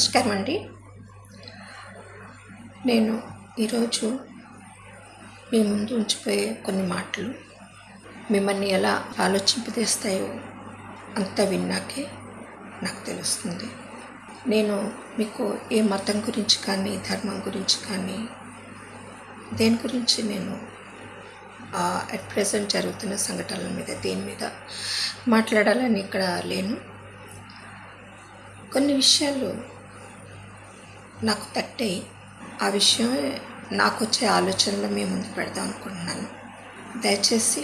నమస్కారం అండి. నేను ఈరోజు మీ ముందు ఉంచిపోయే కొన్ని మాటలు మిమ్మల్ని ఎలా ఆలోచింపజేస్తాయో అంతా విన్నాకే నాకు తెలుస్తుంది. నేను మీకు ఏ మతం గురించి కానీ ధర్మం గురించి కానీ దేని గురించి నేను అట్ ప్రజెంట్ జరుగుతున్న సంఘటనల మీద దేని మీద మాట్లాడాలని ఇక్కడ లేను. కొన్ని విషయాలు నాకు తట్టాయి ఆ విషయం నాకు వచ్చే ఆలోచనలు మీ ముందు పెడదాం అనుకుంటున్నాను. దయచేసి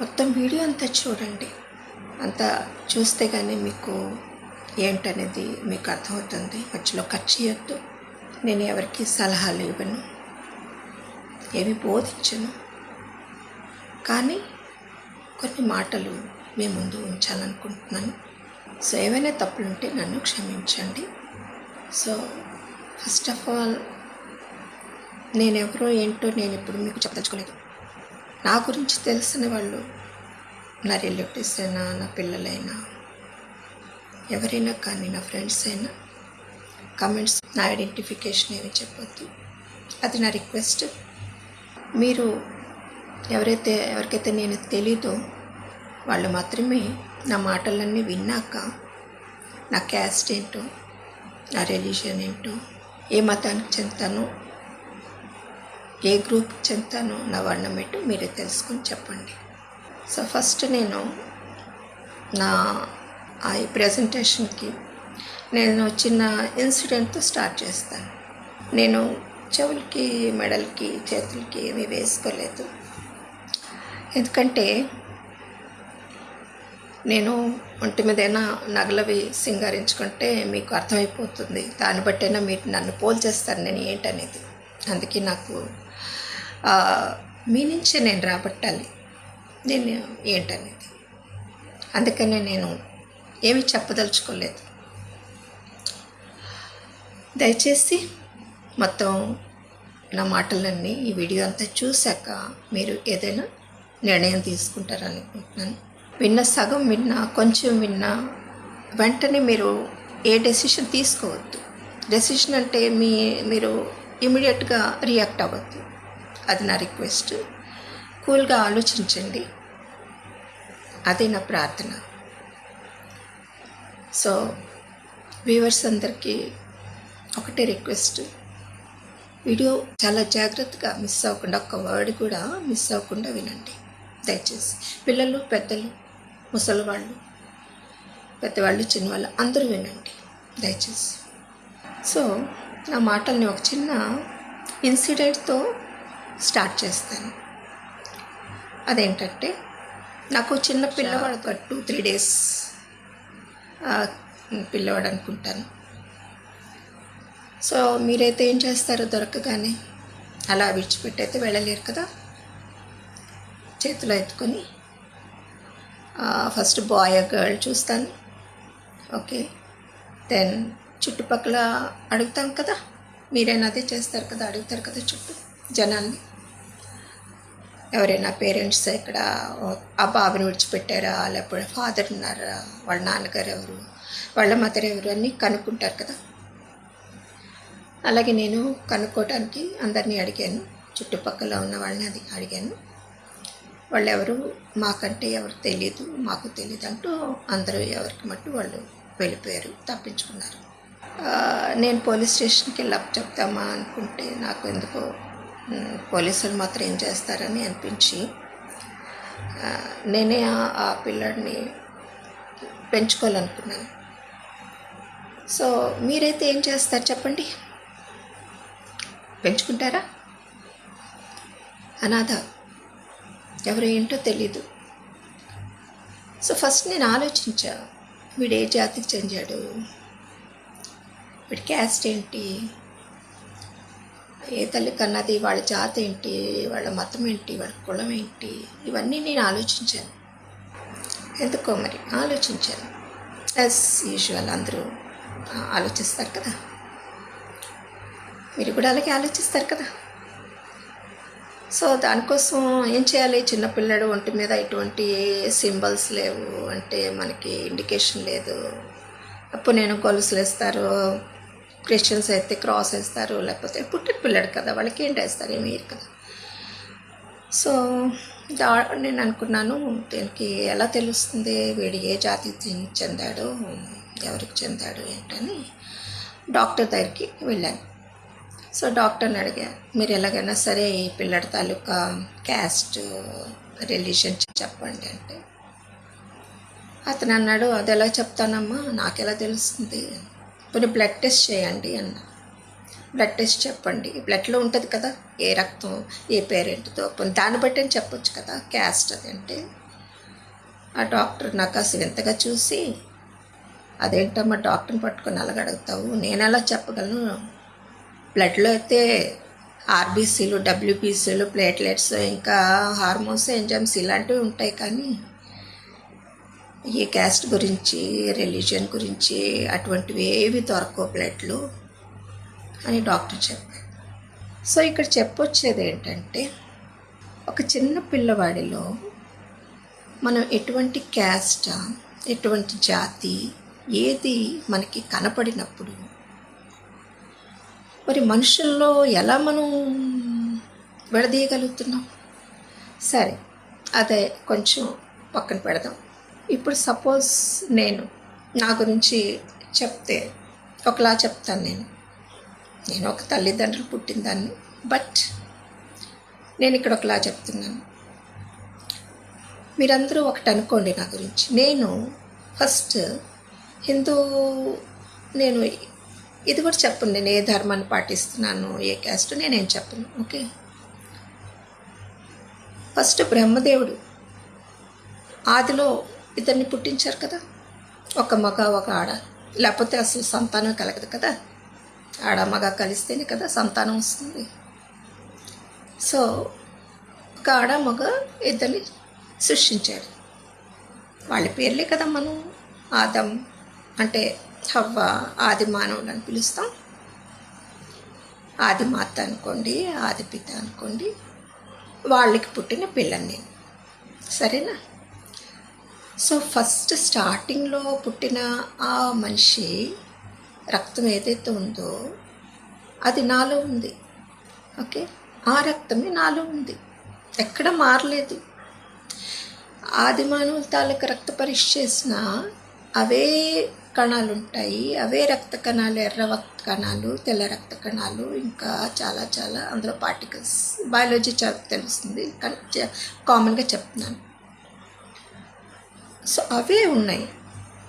మొత్తం వీడియో అంతా చూడండి. అంతా చూస్తే కానీ మీకు ఏంటనేది మీకు అర్థమవుతుంది. మధ్యలో ఖర్చు చేయొద్దు. నేను ఎవరికి సలహాలు ఇవ్వను. ఏమి బోధించను. కానీ కొన్ని మాటలు మీ ముందు ఉంచాలనుకుంటున్నాను. సో ఏవైనా తప్పులుంటే నన్ను క్షమించండి. సో ఫస్ట్ ఆఫ్ ఆల్ నేనెవరో ఏంటో నేను ఇప్పుడు మీకు చెప్పదలుచుకోలేదు. నా గురించి తెలిసిన వాళ్ళు నా రిలేటివ్స్ అయినా నా పిల్లలైనా ఎవరైనా కానీ నా ఫ్రెండ్స్ అయినా కమెంట్స్ నా ఐడెంటిఫికేషన్ ఏమి చెప్పొద్దు. అది నా రిక్వెస్ట్ మీరు ఎవరైతే ఎవరికైతే నేను తెలీదో వాళ్ళు మాత్రమే నా మాటలన్నీ విన్నాక నా క్యాస్ట్ ఏంటో నా రిలీజియన్ ఏంటో? ఏ మతానికి చెందుతానో? ఏ గ్రూప్కి చెందుతానో నా వర్ణం ఏంటో మీరే తెలుసుకొని చెప్పండి. సో ఫస్ట్ నేను నా ఆ ప్రజెంటేషన్కి నేను చిన్న ఇన్సిడెంట్తో స్టార్ట్ చేస్తాను. నేను చెవులకి మెడలకి చేతులకి ఏమీ వేసుకోలేదు. ఎందుకంటే నేను ఒంటి మీదైనా నగలవి సింగారించుకుంటే మీకు అర్థమైపోతుంది. దాన్ని బట్టైనా మీరు నన్ను పోల్చేస్తారు నేను ఏంటనేది. అందుకే నాకు మీ నుంచే నేను రాబట్టాలి. నేను ఏంటనేది. అందుకనే నేను ఏమీ చెప్పదలుచుకోలేదు. దయచేసి మొత్తం నా మాటలన్నీ ఈ వీడియో అంతా చూశాక మీరు ఏదైనా నిర్ణయం తీసుకుంటారనుకుంటున్నాను విన్న సగం విన్నా కొంచెం విన్నా వెంటనే మీరు ఏ డెసిషన్ తీసుకోవద్దు. డెసిషన్ అంటే మీ మీరు ఇమీడియట్గా రియాక్ట్ అవ్వద్దు. అది నా రిక్వెస్ట్ కూల్గా ఆలోచించండి. అదే నా ప్రార్థన. సో వ్యూవర్స్ అందరికీ ఒకటే రిక్వెస్ట్ వీడియో చాలా జాగ్రత్తగా మిస్ అవ్వకుండా ఒక్క వర్డ్ కూడా మిస్ అవ్వకుండా వినండి. దయచేసి. పిల్లలు పెద్దలు ముసలివాళ్ళు పెద్దవాళ్ళు చిన్నవాళ్ళు అందరూ వినండి. దయచేసి. సో నా మాటల్ని ఒక చిన్న ఇన్సిడెంట్తో స్టార్ట్ చేస్తాను. అదేంటంటే నాకు చిన్న పిల్లవాడు ఒక టూ త్రీ డేస్ పిల్లవాడు అనుకుంటాను. సో మీరైతే ఏం చేస్తారో దొరకగానే అలా విడిచిపెట్టయితే వెళ్ళలేరు కదా? చేతిలో ఎత్తుకొని ఫస్ట్ బాయ్ గర్ల్ చూస్తాను. ఓకే దెన్ చుట్టుపక్కల అడుగుతాం కదా? మీరైనా అదే చేస్తారు కదా? అడుగుతారు కదా చుట్టూ జనాన్ని? ఎవరైనా పేరెంట్స్ ఇక్కడ ఆ బాబుని విడిచిపెట్టారా? లేకపోతే ఫాదర్ ఉన్నారా? వాళ్ళ నాన్నగారు ఎవరు? వాళ్ళ మదర్ ఎవరు? అని కనుక్కుంటారు కదా? అలాగే నేను కనుక్కోవడానికి అందరినీ అడిగాను. చుట్టుపక్కల ఉన్న వాళ్ళని అది అడిగాను. వాళ్ళు ఎవరు మాకంటే ఎవరు తెలియదు మాకు తెలియదు అంటూ అందరూ ఎవరికి మట్టు వాళ్ళు వెళ్ళిపోయారు తప్పించుకున్నారు. నేను పోలీస్ స్టేషన్కి వెళ్ళి చెప్తామా అనుకుంటే నాకు ఎందుకో పోలీసులు మాత్రం ఏం చేస్తారని అనిపించి నేనే ఆ- ఆ పిల్లాడిని పెంచుకోవాలనుకున్నాను. సో మీరైతే ఏం చేస్తారు చెప్పండి? పెంచుకుంటారా? అనాథ ఎవరు ఏంటో తెలీదు. సో ఫస్ట్ నేను ఆలోచించా వీడు ఏ జాతికి చెందాడు వీడి క్యాస్ట్ ఏంటి ఏ తల్లి కన్నది వాళ్ళ జాతి ఏంటి వాళ్ళ మతం ఏంటి వాళ్ళ కులం ఏంటి ఇవన్నీ నేను ఆలోచించాను. ఎందుకో మరి ఆలోచించాను. యాజ్ యూజువల్ అందరూ ఆలోచిస్తారు కదా. మీరు కూడా అలాగే ఆలోచిస్తారు కదా. సో దానికోసం ఏం చేయాలి? చిన్నపిల్లడు ఒంటి మీద ఎటువంటి సింబల్స్ లేవు అంటే మనకి ఇండికేషన్ లేదు. అప్పుడు నేను గొలుసులు వేస్తారు క్రిస్టియన్స్ అయితే క్రాస్ వేస్తారు లేకపోతే పుట్టిన పిల్లడు కదా వాళ్ళకి ఏంటి వేస్తారు? ఏమి కదా. సో దా నేను అనుకున్నాను దీనికి ఎలా తెలుస్తుంది? వీడు ఏ జాతి చెందాడు? ఎవరికి చెందాడు ఏంటని డాక్టర్ దగ్గరికి వెళ్ళాను. సో డాక్టర్ని అడిగా మీరు ఎలాగైనా సరే ఈ పిల్లడి తాలూకా క్యాస్ట్ రిలీజన్ చెప్పండి అంటే. అతను అన్నాడు అది ఎలా చెప్తానమ్మా? నాకు ఎలా తెలుస్తుంది? కొన్ని బ్లడ్ టెస్ట్ చేయండి అన్న. బ్లడ్ టెస్ట్ చెప్పండి. బ్లడ్లో ఉంటుంది కదా ఏ రక్తం ఏ పేరెంట్తో దాన్ని బట్టి అని చెప్పొచ్చు కదా క్యాస్ట్ అది అంటే. ఆ డాక్టర్ నాకు అసలు ఎంతగా చూసి అదేంటమ్మా డాక్టర్ని పట్టుకొని అలాగ అడుగుతావు? నేను ఎలా చెప్పగలను? బ్లడ్లో అయితే ఆర్బీసీలు డబ్ల్యూబీసీలు ప్లేట్లెట్స్ ఇంకా హార్మోన్స్ ఎంజైమ్స్ ఇలాంటివి ఉంటాయి కానీ ఈ క్యాస్ట్ గురించి రిలీజియన్ గురించి అటువంటివి ఏవి దొరకవు బ్లడ్లు అని డాక్టర్ చెప్పారు. సో ఇక్కడ చెప్పొచ్చేది ఏంటంటే ఒక చిన్న పిల్లవాడిలో మనం ఎటువంటి క్యాస్ట్ ఎటువంటి జాతి ఏది మనకి కనపడినప్పుడు మరి మనుషుల్లో ఎలా మనం విడదీయగలుగుతున్నాం? సరే అదే కొంచెం పక్కన పెడదాం. ఇప్పుడు సపోజ్ నేను నా గురించి చెప్తే ఒకలా చెప్తాను నేను. నేను ఒక తల్లిదండ్రులు పుట్టిన దాన్ని బట్ నేను ఇక్కడ ఒకలా చెప్తున్నాను. మీరందరూ ఒకటి అనుకోండి నా గురించి. నేను ఫస్ట్ హిందూ నేను ఇది కూడా చెప్పండి. నేను ఏ ధర్మాన్ని పాటిస్తున్నాను? ఏ క్యాస్ట్? నేనేం చెప్పను. ఓకే? ఫస్ట్ బ్రహ్మదేవుడు. ఆదిలో ఇద్దరిని పుట్టించారు కదా? ఒక మగ ఒక ఆడ. లేకపోతే అసలు సంతానం కలగదు కదా? ఆడ మగ కలిస్తేనే కదా సంతానం వస్తుంది. సో ఒక ఆడ మగ ఇద్దరిని సృష్టించారు. వాళ్ళ పేర్లే కదా మనం ఆదం అంటే హవ్వ ఆది మానవుడు అని పిలుస్తాం. ఆది మాత అనుకోండి ఆది పిత అనుకోండి వాళ్ళకి పుట్టిన పిల్లని. నేను సరేనా? సో ఫస్ట్ స్టార్టింగ్లో పుట్టిన ఆ మనిషి రక్తం ఏదైతే ఉందో అది నాలో ఉంది. ఓకే? ఆ రక్తమే నాలో ఉంది. ఎక్కడ మారలేదు. ఆది మానవుల తాలూకు రక్త పరీక్ష చేసిన అవే కణాలు ఉంటాయి అవే రక్త కణాలు ఎర్ర రక్త కణాలు తెల్ల రక్త కణాలు ఇంకా చాలా చాలా అందులో పార్టికల్స్ బయాలజీ చాలా తెలుస్తుంది. కానీ కామన్గా చెప్తున్నాను. సో అవే ఉన్నాయి.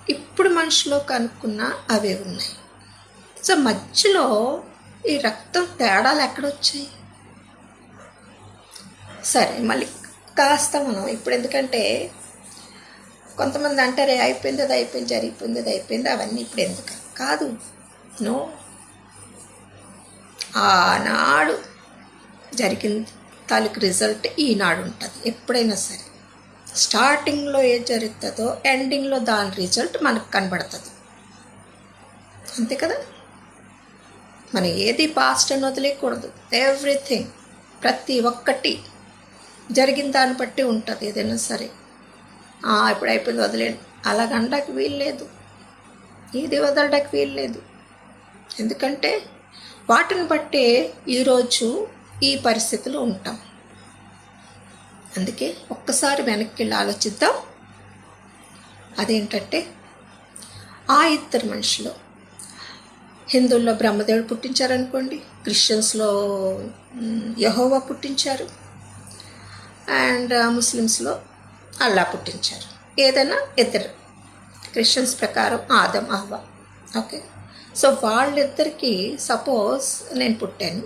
ఇప్పుడు మనిషిలో కనుక్కున్న అవే ఉన్నాయి. సో మధ్యలో ఈ రక్తం తేడాలు ఎక్కడొచ్చాయి? సరే మళ్ళీ కాస్త మనం ఇప్పుడు ఎందుకంటే కొంతమంది అంటారే అయిపోయింది అది అయిపోయింది జరిగిపోయింది అది అయిపోయింది అవన్నీ ఇప్పుడు ఎందుకు? కాదు. నో. ఆనాడు జరిగిన తాలూకు రిజల్ట్ ఈనాడు ఉంటుంది. ఎప్పుడైనా సరే. స్టార్టింగ్లో ఏది జరుగుతుందో ఎండింగ్లో దాని రిజల్ట్ మనకు కనబడుతుంది. అంతే కదా? మనం ఏది పాస్ట్ అని వదిలేయకూడదు. ఎవ్రీథింగ్ ప్రతి ఒక్కటి జరిగిన దాన్ని బట్టి ఉంటుంది. ఏదైనా సరే. ఇప్పుడు అయిపోయింది వదిలేండి అలాగనడానికి వీలు లేదు. ఇది వదలడానికి వీలు లేదు. ఎందుకంటే వాటిని బట్టే ఈరోజు ఈ పరిస్థితిలో ఉంటాం. అందుకే ఒక్కసారి వెనక్కి వెళ్ళి ఆలోచిద్దాం. అదేంటంటే ఆ ఇద్దరు మనుషులు హిందువుల్లో బ్రహ్మదేవుడు పుట్టించారనుకోండి క్రిస్టియన్స్లో యహోవా పుట్టించారు. అండ్ ముస్లిమ్స్లో అల్లా పుట్టించారు. ఏదైనా ఇద్దరు. క్రిస్టియన్స్ ప్రకారం ఆదం అవ్వ ఓకే? సో వాళ్ళిద్దరికీ సపోజ్ నేను పుట్టాను.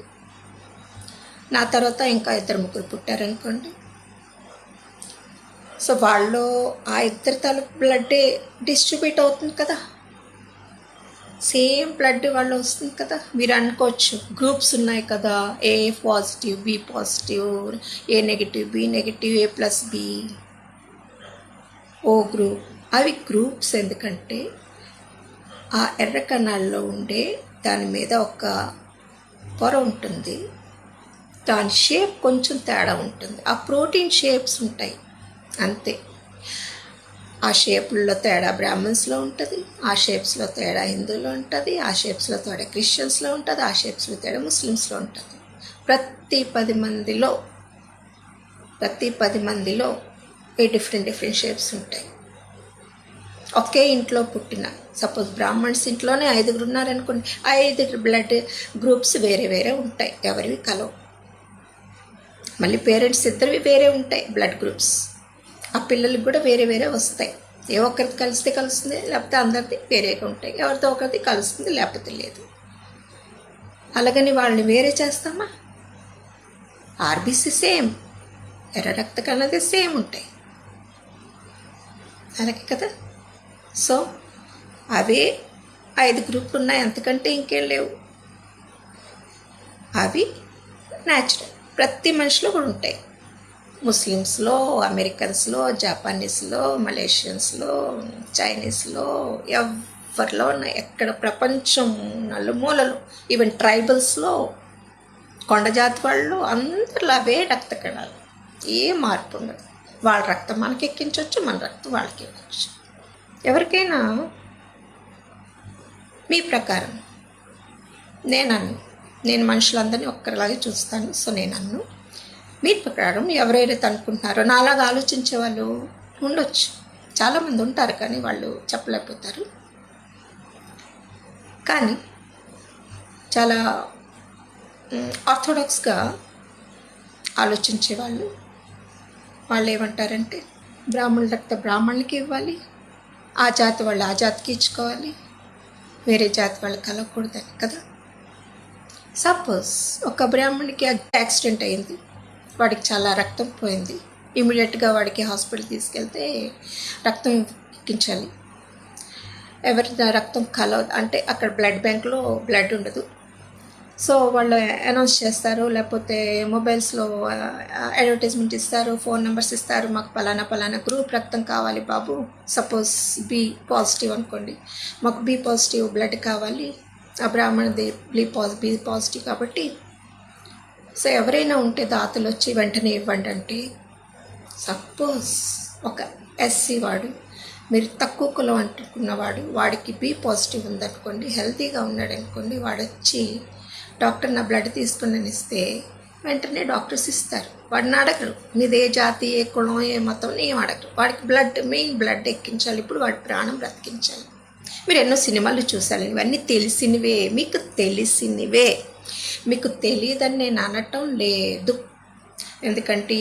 నా తర్వాత ఇంకా ఇద్దరు ముగ్గురు పుట్టారనుకోండి. సో వాళ్ళు ఆ ఇద్దరి తల బ్లడ్డే డిస్ట్రిబ్యూట్ అవుతుంది కదా. సేమ్ బ్లడ్ వాళ్ళు వస్తుంది కదా. మీరు అనుకోవచ్చు గ్రూప్స్ ఉన్నాయి కదా. A positive B positive A negative B negative A plus B. O group అవి గ్రూప్స్ ఎందుకంటే ఆ ఎర్ర కణాల్లో ఉండే దాని మీద ఒక పొర ఉంటుంది. దాని షేప్ కొంచెం తేడా ఉంటుంది. ఆ ప్రోటీన్ షేప్స్ ఉంటాయి. అంతే. ఆ షేపుల్లో తేడా బ్రాహ్మణ్స్లో ఉంటుంది ఆ షేప్స్లో తేడా హిందువులో ఉంటుంది ఆ షేప్స్లో తేడా క్రిస్టియన్స్లో ఉంటుంది ఆ షేప్స్లో తేడా ముస్లిమ్స్లో ఉంటుంది. ప్రతి పది మందిలో ప్రతి పది మందిలో ఈ డిఫరెంట్ డిఫరెంట్ షేప్స్ ఉంటాయి. ఒకే ఇంట్లో పుట్టిన సపోజ్ బ్రాహ్మణ్స్ ఇంట్లోనే ఐదుగురు ఉన్నారనుకోండి ఐదుగురు బ్లడ్ గ్రూప్స్ వేరే వేరే ఉంటాయి ఎవరివి కలవు. మళ్ళీ పేరెంట్స్ ఇద్దరివి వేరే ఉంటాయి బ్లడ్ గ్రూప్స్ ఆ పిల్లలకి కూడా వేరే వేరే వస్తాయి. ఏ ఒక్కరిది కలిస్తే కలుస్తుంది లేకపోతే అందరిది వేరేగా ఉంటాయి. ఎవరితో ఒకరిది కలుస్తుంది లేకపోతే లేదు. అలాగని వాళ్ళని వేరే చేస్తామా? ఆర్బీసీ సేమ్ ఎర్ర రక్త కణాలు సేమ్ ఉంటాయి. అలాగే కదా? సో అవి ఐదు గ్రూపులు ఉన్నాయి. అంతకంటే ఇంకేం లేవు. అవి న్యాచురల్ ప్రతి మనిషిలో కూడా ఉంటాయి. ముస్లిమ్స్లో అమెరికన్స్లో జపానీస్లో మలేషియన్స్లో చైనీస్లో ఎవరిలో ఉన్నాయి. ఎక్కడ ప్రపంచం నలుమూలలు. ఈవెన్ ట్రైబల్స్లో కొండజాతి వాళ్ళు అందరిలో అవే రక్త కణాలు ఏ మార్పు ఉండదు. వాళ్ళ రక్తం మనకి ఎక్కించవచ్చు మన రక్తం వాళ్ళకి ఎక్కించవచ్చు ఎవరికైనా మీ ప్రకారం నేను అన్ను నేను మనుషులందరినీ ఒక్కరిలాగే చూస్తాను సో నేను అన్ను మీ ప్రకారం ఎవరైతే అనుకుంటున్నారో నాలాగా ఆలోచించే వాళ్ళు ఉండొచ్చు. చాలామంది ఉంటారు కానీ వాళ్ళు చెప్పలేకపోతారు. కానీ చాలా ఆర్థోడాక్స్గా ఆలోచించే వాళ్ళు ఏమంటారంటే బ్రాహ్మణుల రక్త బ్రాహ్మణులకి ఇవ్వాలి ఆ జాతి వాళ్ళు ఆ జాతికి ఇచ్చుకోవాలి వేరే జాతి వాళ్ళు కలగకూడదని కదా? సపోజ్ ఒక బ్రాహ్మణుడికి యాక్సిడెంట్ అయింది వాడికి చాలా రక్తం పోయింది ఇమీడియట్గా వాడికి హాస్పిటల్ తీసుకెళ్తే రక్తం ఎక్కించాలి. ఎవరి రక్తం కలవదు అంటే అక్కడ బ్లడ్ బ్యాంక్లో బ్లడ్ ఉండదు. సో వాళ్ళు అనౌన్స్ చేస్తారు లేకపోతే మొబైల్స్లో అడ్వర్టైజ్మెంట్ ఇస్తారు ఫోన్ నెంబర్స్ ఇస్తారు మాకు పలానా పలానా గ్రూప్ రక్తం కావాలి బాబు సపోజ్ బి పాజిటివ్ అనుకోండి. మాకు బి పాజిటివ్ బ్లడ్ కావాలి ఆ బ్రాహ్మణది బి పాజి బి పాజిటివ్ కాబట్టి సో ఎవరైనా ఉంటే దాతలు వచ్చి వెంటనే ఇవ్వండి అంటే సపోజ్ ఒక ఎస్సీ వాడు మీరు తక్కువ కులం అంటుకున్నవాడు వాడికి బి పాజిటివ్ ఉందనుకోండి హెల్తీగా ఉన్నాడు అనుకోండి వాడు వచ్చి డాక్టర్ నా బ్లడ్ తీసుకుని ఇస్తే వెంటనే డాక్టర్స్ ఇస్తారు. వాడిని అడగరు. నీది ఏ జాతి ఏ కులం ఏ మతం ఏం అడగరు. వాడికి బ్లడ్ మెయిన్ బ్లడ్ ఎక్కించాలి. ఇప్పుడు వాడి ప్రాణం బ్రతికించాలి. మీరు ఎన్నో సినిమాలు చూసారు ఇవన్నీ తెలిసినవే. మీకు తెలిసినవే. మీకు తెలియదని నేను అనటం లేదు. ఎందుకంటే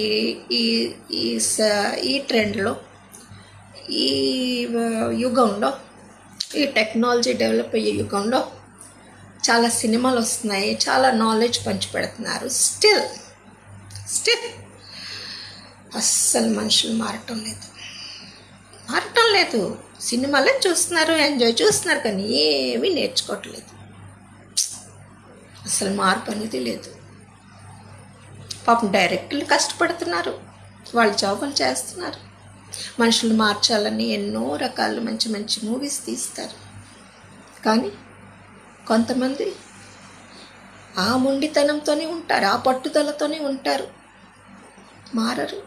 ఈ ఈ స- ఈ ట్రెండ్లో ఈ యుగంలో ఈ టెక్నాలజీ డెవలప్ అయ్యే యుగంలో చాలా సినిమాలు వస్తున్నాయి చాలా నాలెడ్జ్ పంచిపెడుతున్నారు. స్టిల్ స్టిల్ అస్సలు మనుషులు మారటం లేదు. మారటం లేదు. సినిమాలే చూస్తున్నారు ఎంజాయ్ చూస్తున్నారు కానీ ఏమీ నేర్చుకోవట్లేదు. అసలు మార్పు అనేది లేదు. పాపం డైరెక్టర్లు కష్టపడుతున్నారు. వాళ్ళ జాబులు చేస్తున్నారు. మనుషులు మార్చాలని ఎన్నో రకాల మంచి మంచి మూవీస్ తీస్తారు. కానీ కొంతమంది ఆ మొండితనంతోనే ఉంటారు ఆ పట్టుదలతోనే ఉంటారు. మారరు.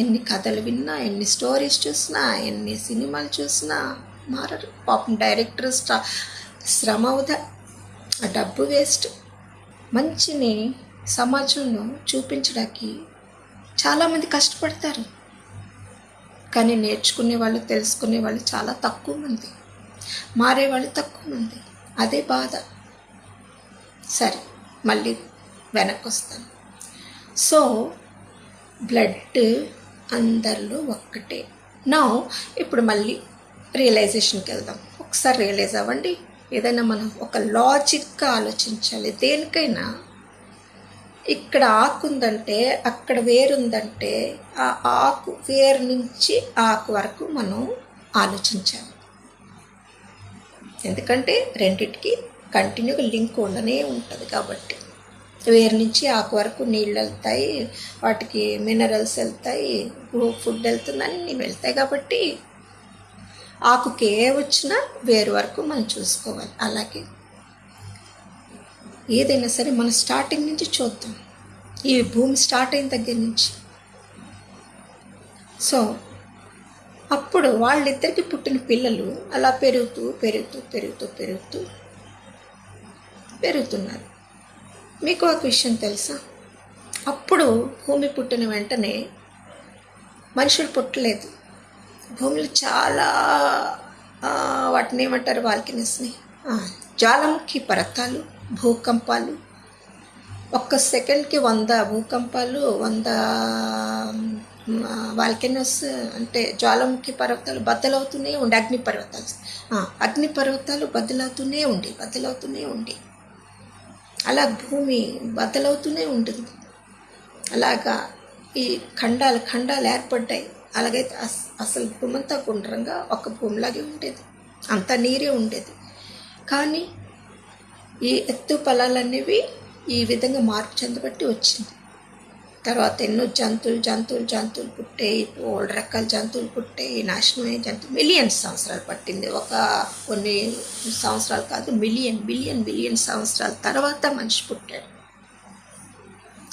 ఎన్ని కథలు విన్నా ఎన్ని స్టోరీస్ చూసినా ఎన్ని సినిమాలు చూసినా మారరు. పాపం డైరెక్టర్ స్టా శ్రమ ఆ డబ్బు వేస్ట్. మంచిని సమాజంలో చూపించడానికి చాలామంది కష్టపడతారు. కానీ నేర్చుకునే వాళ్ళు తెలుసుకునే వాళ్ళు చాలా తక్కువ మంది. మారే వాళ్ళు తక్కువ మంది. అదే బాధ. సరే మళ్ళీ వెనక్కి వస్తాను సో బ్లడ్ అందరిలో ఒక్కటే. నా ఇప్పుడు మళ్ళీ రియలైజేషన్కి వెళ్దాం. ఒకసారి రియలైజ్ అవ్వండి. ఏదైనా మనం ఒక లాజిక్గా ఆలోచించాలి. దేనికైనా. ఇక్కడ ఆకు ఉందంటే అక్కడ వేరుందంటే ఆ ఆకు వేరు నుంచి ఆకు వరకు మనం ఆలోచించాలి. ఎందుకంటే రెండిటికి కంటిన్యూగా లింక్ ఉండనే ఉంటుంది కాబట్టి. వేరు నుంచి ఆకు వరకు నీళ్ళు వెళ్తాయి వాటికి మినరల్స్ వెళ్తాయి ఫుడ్ వెళ్తుందని నేను వెళ్తాయి కాబట్టి ఆకుకి ఏ వచ్చినా వేరు వరకు మనం చూసుకోవాలి. అలాగే ఏదైనా సరే మనం స్టార్టింగ్ నుంచి చూద్దాం. ఈ భూమి స్టార్ట్ అయిన దగ్గర నుంచి. సో అప్పుడు వాళ్ళిద్దరికి పుట్టిన పిల్లలు అలా పెరుగుతూ పెరుగుతూ పెరుగుతూ పెరుగుతూ పెరుగుతున్నారు. మీకు ఒక విషయం తెలుసా? అప్పుడు భూమి పుట్టిన వెంటనే మనుషులు పుట్టలేదు. భూమిలో చాలా వాటిని ఏమంటారు వాల్కినెస్ని జ్వాలాముఖి పర్వతాలు భూకంపాలు. ఒక్క సెకండ్కి వంద భూకంపాలు వంద వాల్కెనస్ అంటే జ్వాలాముఖి పర్వతాలు బద్దలవుతూనే ఉండి అగ్ని పర్వతాలు. అగ్ని పర్వతాలు బద్దలవుతూనే ఉండి బద్దలవుతూనే ఉండి. అలా భూమి బద్దలవుతూనే ఉంటుంది. అలాగా ఈ ఖండాలు ఖండాలు ఏర్పడ్డాయి. అలాగైతే అస్- అసలు భూమి అంతా గుండ్రంగా ఒక భూమిలాగే ఉండేది. అంత నీరే ఉండేది. కానీ ఈ ఎత్తు పొలాలనేవి ఈ విధంగా మార్పు చెందబట్టి వచ్చింది. తర్వాత ఎన్నో జంతువులు జంతువులు జంతువులు పుట్టాయి. ఓల్డ్ రకాల జంతువులు పుట్టాయి నాశనమైన జంతువులు మిలియన్స్ సంవత్సరాలు పట్టింది. ఒక కొన్ని సంవత్సరాలు కాదు మిలియన్ బిలియన్ బిలియన్ సంవత్సరాల తర్వాత మనిషి పుట్టాడు.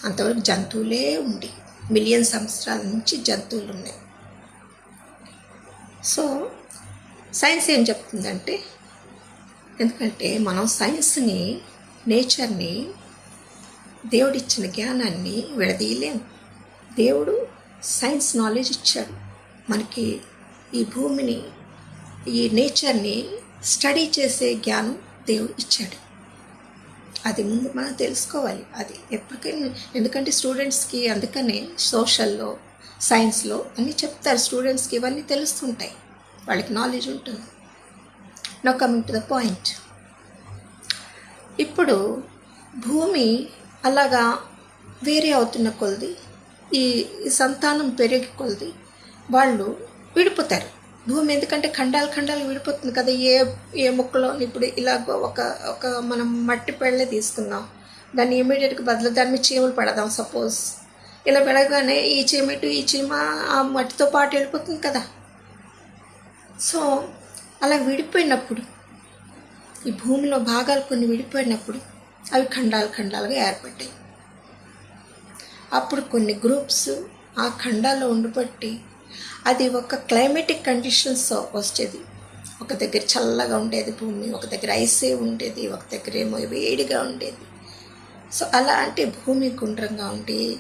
అంతవరకు జంతువులే ఉండి మిలియన్ సంవత్సరాల నుంచి జంతువులు ఉన్నాయి. సో సైన్స్ ఏం చెప్తుందంటే ఎందుకంటే మనం సైన్స్ని నేచర్ని దేవుడిచ్చిన జ్ఞానాన్ని విడదీయలేము దేవుడు సైన్స్ నాలెడ్జ్ ఇచ్చాడు. మనకి ఈ భూమిని ఈ నేచర్ని స్టడీ చేసే జ్ఞానం దేవుడు ఇచ్చాడు. అది ముందు మనం తెలుసుకోవాలి. అది ఎప్పటికైనా ఎందుకంటే స్టూడెంట్స్కి అందుకనే సోషల్లో సైన్స్లో అన్నీ చెప్తారు. స్టూడెంట్స్కి ఇవన్నీ తెలుస్తుంటాయి. వాళ్ళకి నాలెడ్జ్ ఉంటుంది. No coming to the point ఇప్పుడు భూమి అలాగా వేరే అవుతున్న కొలది ఈ సంతానం పెరిగే కొలది వాళ్ళు విడిపోతారు. భూమి ఎందుకంటే ఖండాలు ఖండాలు విడిపోతుంది కదా ఏ ఏ మొక్కలో ఇప్పుడు ఇలాగ ఒక ఒక మనం మట్టి పెళ్ళే తీసుకున్నాం దాన్ని ఇమీడియట్గా బదులు దాని మీద చీమలు పడదాం సపోజ్. ఇలా పెడగానే ఈ చీమ ఇటు ఈ చీమ ఆ మట్టితో పాటు వెళ్ళిపోతుంది కదా. సో అలా విడిపోయినప్పుడు ఈ భూమిలో భాగాలు కొన్ని విడిపోయినప్పుడు అవి ఖండాలు ఖండాలుగా ఏర్పడ్డాయి. అప్పుడు కొన్ని గ్రూప్స్ ఆ ఖండాల్లో ఉండిపట్టి అది ఒక క్లైమేటిక్ కండిషన్స్ వచ్చేది ఒక దగ్గర చల్లగా ఉండేది భూమి ఒక దగ్గర ఐసే ఉండేది ఒక దగ్గర ఏమో వేడిగా ఉండేది. సో అలా అంటే భూమి గుండ్రంగా ఉండి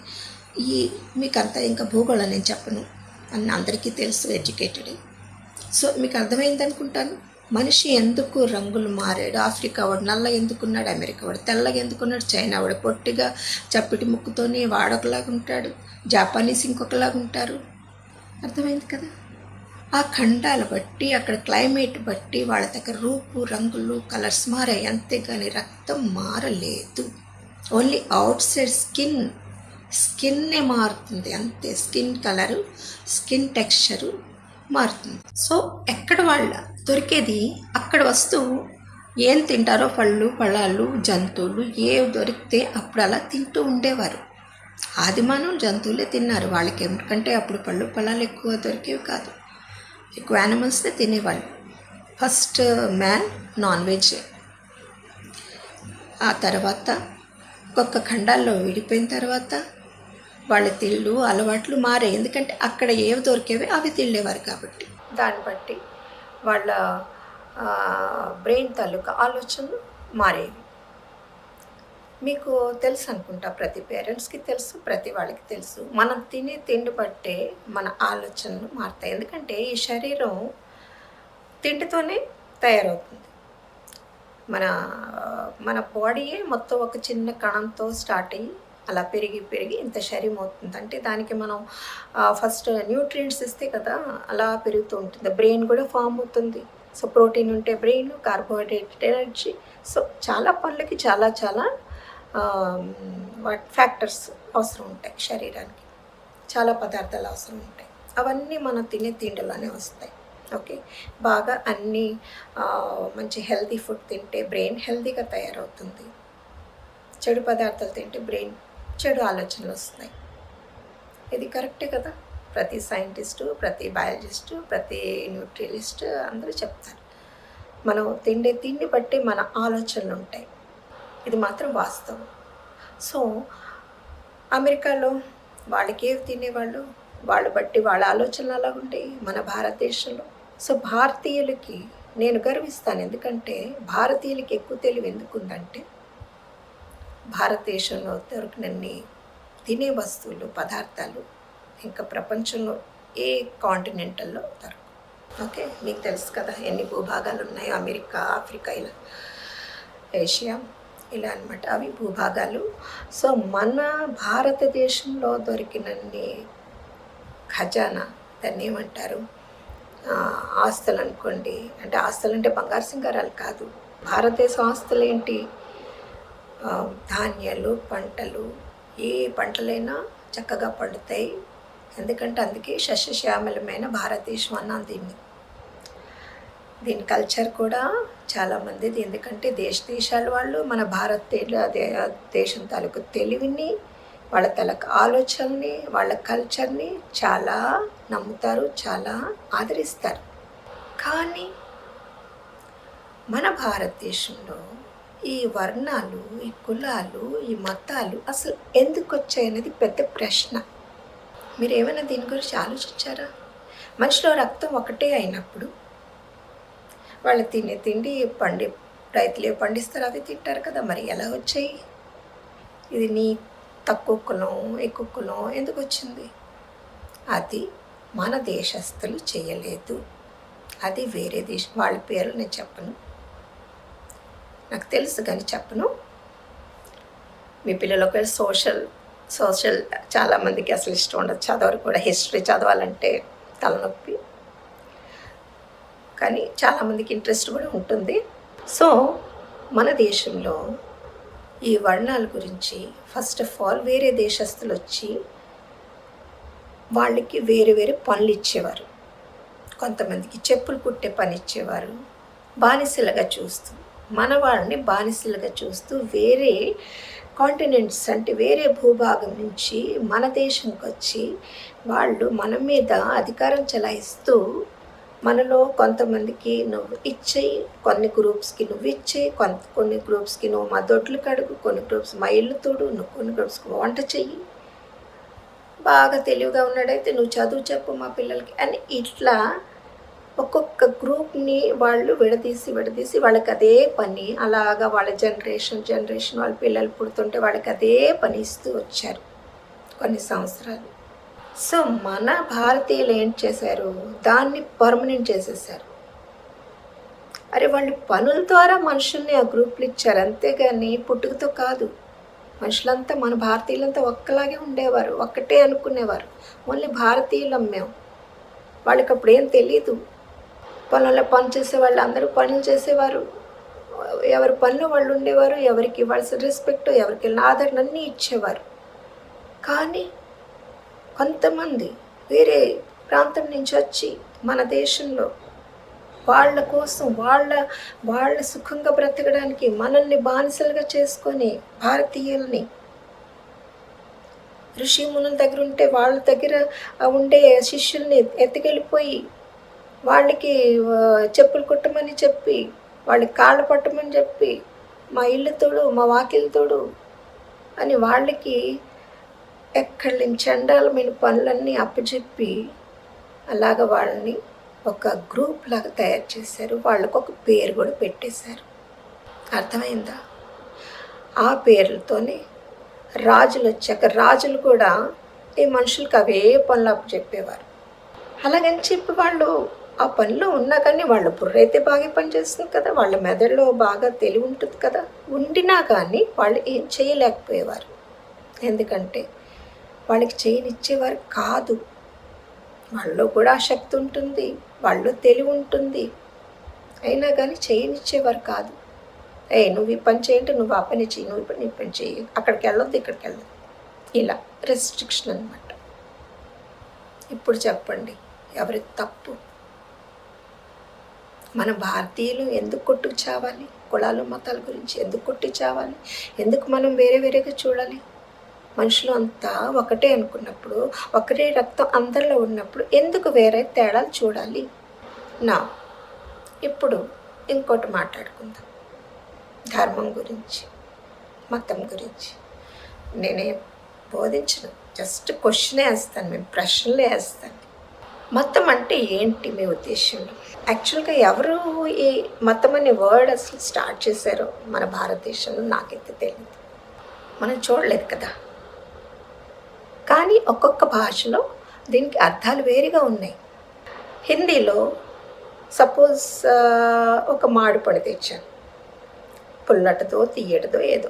ఈ మీకు అంతా ఇంకా భూగోళం నేను చెప్పను. అని అందరికీ తెలుసు ఎడ్యుకేటెడ్. సో మీకు అర్థమైంది అనుకుంటాను మనిషి ఎందుకు రంగులు మారాడు? ఆఫ్రికా వాడు నల్ల ఎందుకున్నాడు? అమెరికా వాడు తెల్లగా ఎందుకున్నాడు? చైనా వాడు పొట్టిగా చప్పిటి ముక్కుతోనే వాడొకలాగా ఉంటాడు. జాపానీస్ ఇంకొకలాగా ఉంటారు. అర్థమైంది కదా? ఆ ఖండాలు బట్టి అక్కడ క్లైమేట్ బట్టి వాళ్ళ దగ్గర రూపు రంగులు కలర్స్ మారాయి. అంతేగాని రక్తం మారలేదు. ఓన్లీ అవుట్ సైడ్ స్కిన్ స్కిన్నే మారుతుంది. అంతే స్కిన్ కలరు స్కిన్ టెక్స్చరు మారుతుంది. సో ఎక్కడ వాళ్ళ దొరికేది అక్కడ వస్తువు ఏం తింటారో పళ్ళు పళ్ళాలు జంతువులు ఏ దొరికితే అప్పుడు అలా తింటూ ఉండేవారు. ఆదిమానం జంతువులే తిన్నారు. వాళ్ళకి ఎందుకంటే అప్పుడు పళ్ళు పళ్ళాలు ఎక్కువ దొరికేవి కాదు. ఎక్కువ యానిమల్స్నే తినేవాళ్ళు. First man non veg. ఆ తర్వాత ఒక్కొక్క ఖండాల్లో విడిపోయిన తర్వాత వాళ్ళ తిళ్ళు అలవాట్లు మారాయి. ఎందుకంటే అక్కడ ఏవి దొరికేవి అవి తిళ్ళేవారు కాబట్టి. దాన్ని బట్టి వాళ్ళ బ్రెయిన్ తాలూకా ఆలోచనలు మారేవి. మీకు తెలుసు అనుకుంటా ప్రతి పేరెంట్స్కి తెలుసు ప్రతి వాళ్ళకి తెలుసు. మనం తినే తిండి బట్టే మన ఆలోచనలు మారుతాయి. ఎందుకంటే ఈ శరీరం తిండితోనే తయారవుతుంది. మన మన బాడీయే మొత్తం ఒక చిన్న కణంతో స్టార్ట్ అయ్యి అలా పెరిగి పెరిగి ఇంత శరీరం అవుతుంది. అంటే దానికి మనం ఫస్ట్ న్యూట్రియంట్స్ ఇస్తే కదా అలా పెరుగుతూ ఉంటుంది. బ్రెయిన్ కూడా ఫామ్ అవుతుంది. సో ప్రోటీన్ ఉంటే బ్రెయిన్ కార్బోహైడ్రేట్ ఎనర్జీ సో చాలా పనులకి చాలా చాలా ఫ్యాక్టర్స్ అవసరం ఉంటాయి శరీరానికి. చాలా పదార్థాలు అవసరం ఉంటాయి. అవన్నీ మనం తినే తిండిలోనే వస్తాయి. ఓకే బాగా అన్ని మంచి హెల్తీ ఫుడ్ తింటే బ్రెయిన్ హెల్తీగా తయారవుతుంది. చెడు పదార్థాలు తింటే బ్రెయిన్ చెడు ఆలోచనలు వస్తున్నాయి. ఇది కరెక్టే కదా? ప్రతి సైంటిస్టు ప్రతి బయాలజిస్టు ప్రతి న్యూట్రియలిస్ట్ అందరూ చెప్తారు. మనం తిండే తిండి బట్టి మన ఆలోచనలు ఉంటాయి. ఇది మాత్రం వాస్తవం. సో అమెరికాలో వాళ్ళకి ఏవి తినేవాళ్ళు? వాళ్ళు బట్టి వాళ్ళ ఆలోచనలు అలా ఉంటాయి మన భారతదేశంలో. సో భారతీయులకి నేను గర్విస్తాను. ఎందుకంటే భారతీయులకి ఎక్కువ తెలివి ఎందుకు ఉందంటే భారతదేశంలో దొరికినన్ని తినే వస్తువులు పదార్థాలు ఇంకా ప్రపంచంలో ఏ కాంటినెంటల్లో దొరకవు. ఓకే? మీకు తెలుసు కదా ఎన్ని భూభాగాలు ఉన్నాయో? అమెరికా ఆఫ్రికా ఇలా ఏషియా ఇలా అనమాట అవి భూభాగాలు. సో మన భారతదేశంలో దొరికినన్ని ఖజానా దాన్ని ఏమంటారు? ఆస్తులు అనుకోండి. అంటే ఆస్తులు అంటే బంగారు సింగారాలు కాదు. భారతదేశ ఆస్తులు ఏంటి? ధాన్యాలు పంటలు ఏ పంటలైనా చక్కగా పండుతాయి. ఎందుకంటే అందుకే సస్యశ్యామలమైన భారతదేశం అన్నాం దీన్ని. దీని కల్చర్ కూడా చాలామందిది ఎందుకంటే దేశ దేశాల వాళ్ళు మన భారత దేశం తాలూకు తెలివిని వాళ్ళ తలకు ఆలోచనని వాళ్ళ కల్చర్ని చాలా నమ్ముతారు చాలా ఆదరిస్తారు. కానీ మన భారతదేశంలో ఈ వర్ణాలు ఈ కులాలు ఈ మతాలు అసలు ఎందుకు వచ్చాయనేది పెద్ద ప్రశ్న. మీరు ఏమైనా దీని గురించి ఆలోచించారా? మనిషిలో రక్తం ఒకటే అయినప్పుడు వాళ్ళు తినే తిండి పండి రైతులే పండిస్తారు అవి తింటారు కదా మరి ఎలా వచ్చాయి? ఇది నీ తక్కువ కులం ఎక్కువ కులం ఎందుకు వచ్చింది? అది మన దేశస్తులు చేయలేదు. అది వేరే దేశం వాళ్ళ పేర్లు నేను చెప్పను. నాకు తెలుసు కానీ చెప్పను. మీ పిల్లలకు సోషల్ సోషల్ చాలామందికి అసలు ఇష్టం ఉండదు. చదవరు కూడా. హిస్టరీ చదవాలంటే తలనొప్పి. కానీ చాలామందికి ఇంట్రెస్ట్ కూడా ఉంటుంది. సో మన దేశంలో ఈ వర్ణాల గురించి ఫస్ట్ ఆఫ్ ఆల్ వేరే దేశస్తులు వచ్చి వాళ్ళకి వేరే వేరే పనులు ఇచ్చేవారు. కొంతమందికి చెప్పులు కుట్టే పని ఇచ్చేవారు. బానిసలుగా చూస్తూ మన వాళ్ళని బానిసలుగా చూస్తూ వేరే కాంటినెంట్స్ అంటే వేరే భూభాగం నుంచి మన దేశంకి వచ్చి వాళ్ళు మన మీద అధికారం చెలాయిస్తూ మనలో కొంతమందికి నువ్వు ఇచ్చేయి కొన్ని గ్రూప్స్కి నువ్వు ఇచ్చేయి కొంత కొన్ని గ్రూప్స్కి నువ్వు మా దొడ్లు కడుగు కొన్ని గ్రూప్స్ మా ఇల్లు తోడు నువ్వు కొన్ని గ్రూప్స్కి వంట చెయ్యి. బాగా తెలివిగా ఉన్నాడైతే నువ్వు చదువు చెప్పు మా పిల్లలకి అని ఇట్లా ఒక్కొక్క గ్రూప్ని వాళ్ళు విడదీసి విడదీసి వాళ్ళకి అదే పని. అలాగా వాళ్ళ జనరేషన్ జనరేషన్ వాళ్ళ పిల్లలు పుడుతుంటే వాళ్ళకి అదే పని ఇస్తూ వచ్చారు కొన్ని సంవత్సరాలు. సో మన భారతీయులు ఏం చేశారు? దాన్ని పర్మనెంట్ చేసేసారు అరే వాళ్ళు పనుల ద్వారా మనుషుల్ని ఆ గ్రూపులు ఇచ్చారు. అంతేగాని పుట్టుకతో కాదు. మనుషులంతా మన భారతీయులంతా ఒక్కలాగే ఉండేవారు. ఒక్కటే అనుకునేవారు. ఓన్లీ భారతీయులం మేము. వాళ్ళకి అప్పుడు ఏం తెలియదు పొలంలో పని చేసే వాళ్ళు అందరూ పనులు చేసేవారు. ఎవరి పనులు వాళ్ళు ఉండేవారు ఎవరికి ఇవ్వాల్సిన రెస్పెక్ట్ ఎవరికి వెళ్ళిన ఆదరణ అన్నీ ఇచ్చేవారు. కానీ కొంతమంది వేరే ప్రాంతం నుంచి వచ్చి మన దేశంలో వాళ్ళ కోసం వాళ్ళ వాళ్ళ సుఖంగా బ్రతకడానికి మనల్ని బానిసలుగా చేసుకొని భారతీయుల్ని ఋషి మునుల దగ్గర ఉంటే వాళ్ళ దగ్గర ఉండే శిష్యుల్ని ఎత్తుకెళ్ళిపోయి వాళ్ళకి చెప్పులు కుట్టమని చెప్పి వాళ్ళకి కాళ్ళు పట్టమని చెప్పి మా ఇల్లు తోడు మా వాకిలు తోడు అని వాళ్ళకి ఎక్కడి నుంచి చండాలమైన పనులన్నీ అప్పచెప్పి అలాగ వాళ్ళని ఒక గ్రూప్ లాగా తయారు చేశారు. వాళ్ళకు ఒక పేరు కూడా పెట్టేశారు. అర్థమైందా? ఆ పేర్లతోనే రాజులు వచ్చాక రాజులు కూడా ఈ మనుషులకు అవే పనులు అప్పచెప్పేవారు. అలాగని చెప్పి వాళ్ళు ఆ పనిలో ఉన్నా కానీ వాళ్ళ బుర్ర అయితే బాగా పనిచేస్తుంది కదా వాళ్ళ మెదడులో బాగా తెలివి ఉంటుంది కదా. ఉండినా కానీ వాళ్ళు ఏం చేయలేకపోయేవారు. ఎందుకంటే వాళ్ళకి చేయనిచ్చేవారు కాదు. వాళ్ళలో కూడా ఆ శక్తి ఉంటుంది వాళ్ళు తెలివి ఉంటుంది. అయినా కానీ చేయనిచ్చేవారు కాదు. ఏ నువ్వు ఈ పని చేయంటే నువ్వు ఆ పని చెయ్యి నువ్వు ఈ పని ఈ పని చెయ్యి అక్కడికి వెళ్ళొద్దు ఇక్కడికి వెళ్ళదు ఇలా రెస్ట్రిక్షన్ అనమాట ఇప్పుడు చెప్పండి ఎవరి తప్పు? మన భారతీయులు ఎందుకు కొట్టుకు చావాలి కులాలు మతాల గురించి ఎందుకు కొట్టి చావాలి ఎందుకు మనం వేరే వేరేగా చూడాలి? మనుషులు అంతా ఒకటే అనుకున్నప్పుడు ఒకటే రక్తం అందరిలో ఉన్నప్పుడు ఎందుకు వేరే తేడాలు చూడాలి? నా ఇప్పుడు ఇంకోటి మాట్లాడుకుందాం. ధర్మం గురించి మతం గురించి. నేనే బోధించను జస్ట్ క్వశ్చనే వేస్తాను మేము ప్రశ్నలే వేస్తాను. మతం అంటే ఏంటి మీ ఉద్దేశంలో? యాక్చువల్గా ఎవరు ఈ మతం అనే వర్డ్ అసలు స్టార్ట్ చేశారో మన భారతదేశంలో నాకైతే తెలియదు మనం చూడలేదు కదా. కానీ ఒక్కొక్క భాషలో దీనికి అర్థాలు వేరుగా ఉన్నాయి. హిందీలో సపోజ్ ఒక మాడు పడి తెచ్చాను. పుల్లటదో తీయటదో ఏదో.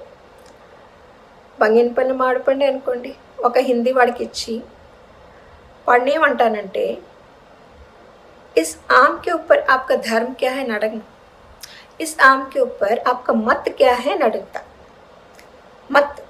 బంగినపల్లి మామిడిపండు అనుకోండి ఒక హిందీ వాడికి ఇచ్చి వాడిని ఏమంటానంటే इस आम के ऊपर आपका धर्म क्या है नडंग इस आम के ऊपर आपका मत क्या है नडंगता मत।